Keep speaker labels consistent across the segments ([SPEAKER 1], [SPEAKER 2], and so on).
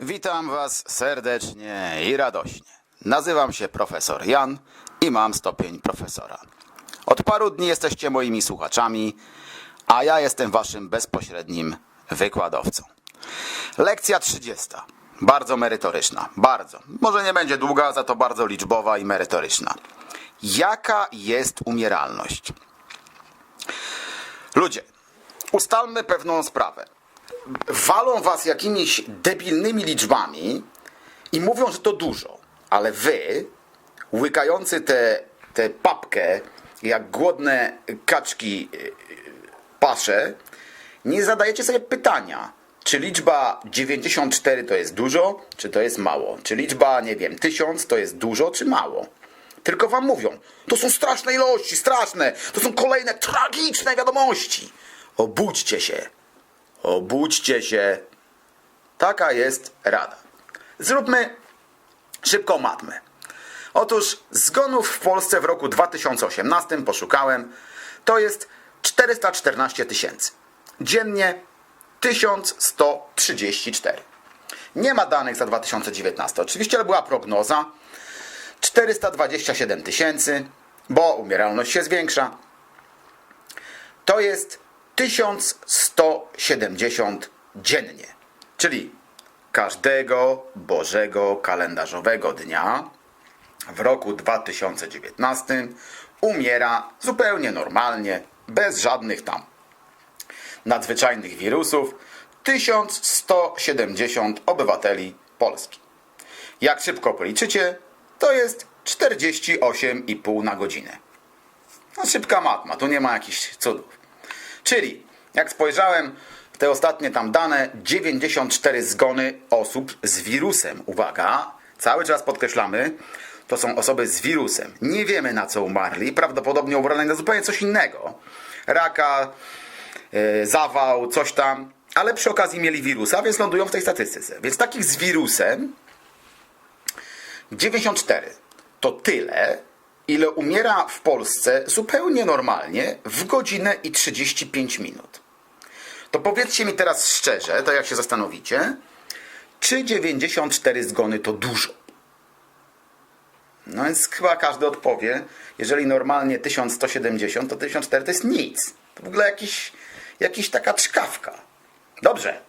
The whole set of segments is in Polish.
[SPEAKER 1] Witam Was serdecznie i radośnie. Nazywam się profesor Jan i mam stopień profesora. Od paru dni jesteście moimi słuchaczami, a ja jestem Waszym bezpośrednim wykładowcą. Lekcja 30. Bardzo merytoryczna. Bardzo. Może nie będzie długa, za to bardzo liczbowa i merytoryczna. Jaka jest umieralność? Ludzie, ustalmy pewną sprawę. Walą was jakimiś debilnymi liczbami i mówią, że to dużo. Ale wy, łykający tę tę papkę, jak głodne kaczki yy, pasze, nie zadajecie sobie pytania, czy liczba 94 to jest dużo, czy to jest mało. Czy liczba, nie wiem, 1000 to jest dużo, czy mało. Tylko wam mówią, to są straszne ilości, straszne, to są kolejne tragiczne wiadomości. Obudźcie się. Obudźcie się. Taka jest rada. Zróbmy szybką matmę. Otóż zgonów w Polsce w roku 2018 poszukałem. To jest 414 tysięcy. Dziennie 1134. Nie ma danych za 2019. Oczywiście, ale była prognoza. 427 tysięcy, bo umieralność się zwiększa. To jest 1170 dziennie. Czyli każdego Bożego kalendarzowego dnia w roku 2019 umiera zupełnie normalnie, bez żadnych tam nadzwyczajnych wirusów 1170 obywateli Polski. Jak szybko policzycie, to jest 48,5 na godzinę. No szybka matma, tu nie ma jakichś cudów. Czyli, jak spojrzałem te ostatnie tam dane, 94 zgony osób z wirusem. Uwaga, cały czas podkreślamy, to są osoby z wirusem. Nie wiemy na co umarli, prawdopodobnie umarli na zupełnie coś innego. Raka, yy, zawał, coś tam, ale przy okazji mieli wirusa, więc lądują w tej statystyce. Więc takich z wirusem 94 to tyle, ile umiera w Polsce zupełnie normalnie w godzinę i 35 minut. To powiedzcie mi teraz szczerze, to jak się zastanowicie, czy 94 zgony to dużo? No więc chyba każdy odpowie, jeżeli normalnie 1170, to 1004 to jest nic. To w ogóle jakiś, jakiś taka czkawka. Dobrze.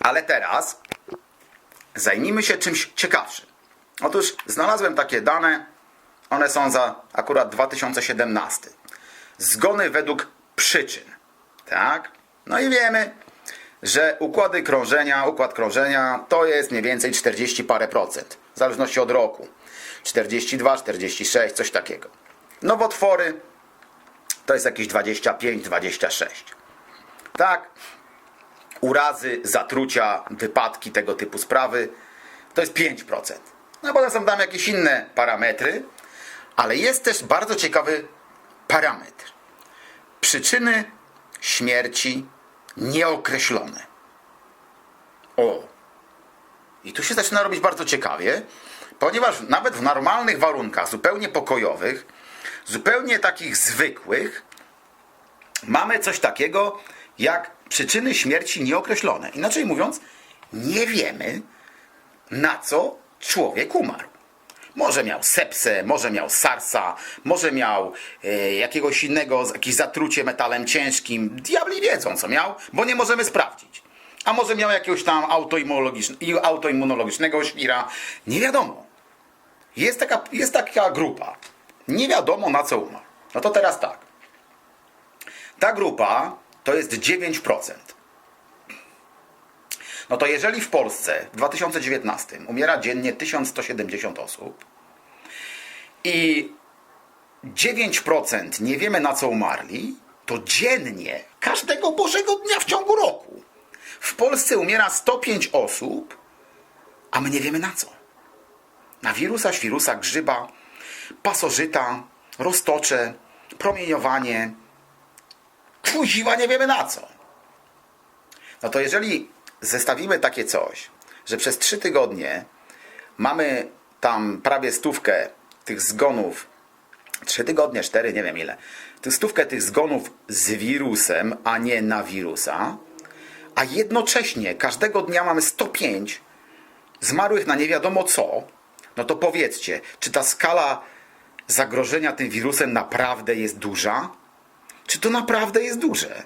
[SPEAKER 1] Ale teraz zajmijmy się czymś ciekawszym. Otóż znalazłem takie dane, one są za akurat 2017. Zgony według przyczyn. Tak? No i wiemy, że układy krążenia, układ krążenia to jest mniej więcej 40 parę procent. W zależności od roku. 42, 46, coś takiego. Nowotwory to jest jakieś 25, 26. Tak? Urazy, zatrucia, wypadki, tego typu sprawy to jest 5%. No potem są tam jakieś inne parametry, ale jest też bardzo ciekawy parametr. Przyczyny śmierci nieokreślone. O! I tu się zaczyna robić bardzo ciekawie, ponieważ nawet w normalnych warunkach, zupełnie pokojowych, zupełnie takich zwykłych, mamy coś takiego jak przyczyny śmierci nieokreślone. Inaczej mówiąc, nie wiemy, na co człowiek umarł. Może miał sepsę, może miał sarsa, może miał e, jakiegoś innego, jakieś zatrucie metalem ciężkim. Diabli wiedzą, co miał, bo nie możemy sprawdzić. A może miał jakiegoś tam autoimmunologiczne- autoimmunologicznego świra. Nie wiadomo. Jest taka, jest taka grupa. Nie wiadomo, na co umarł. No to teraz tak. Ta grupa to jest 9%. No to jeżeli w Polsce w 2019 umiera dziennie 1170 osób i 9% nie wiemy na co umarli, to dziennie, każdego Bożego dnia w ciągu roku, w Polsce umiera 105 osób, a my nie wiemy na co. Na wirusa, świrusa, grzyba, pasożyta, roztocze, promieniowanie, kuziła nie wiemy na co. No to jeżeli zestawimy takie coś, że przez trzy tygodnie mamy tam prawie stówkę tych zgonów, trzy tygodnie, cztery, nie wiem ile, tych stówkę tych zgonów z wirusem, a nie na wirusa, a jednocześnie każdego dnia mamy 105 zmarłych na nie wiadomo co, no to powiedzcie, czy ta skala zagrożenia tym wirusem naprawdę jest duża? Czy to naprawdę jest duże?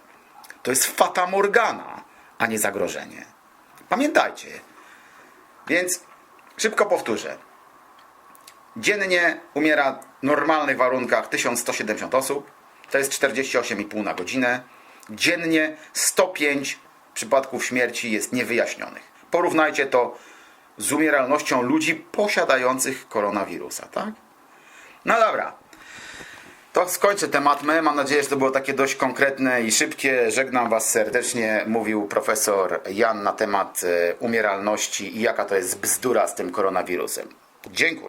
[SPEAKER 1] To jest fata morgana, a nie zagrożenie. Pamiętajcie. Więc szybko powtórzę. Dziennie umiera w normalnych warunkach 1170 osób. To jest 48,5 na godzinę. Dziennie 105 przypadków śmierci jest niewyjaśnionych. Porównajcie to z umieralnością ludzi posiadających koronawirusa, tak? No dobra. To skończę temat my. Mam nadzieję, że to było takie dość konkretne i szybkie. Żegnam Was serdecznie. Mówił profesor Jan na temat e, umieralności i jaka to jest bzdura z tym koronawirusem. Dziękuję.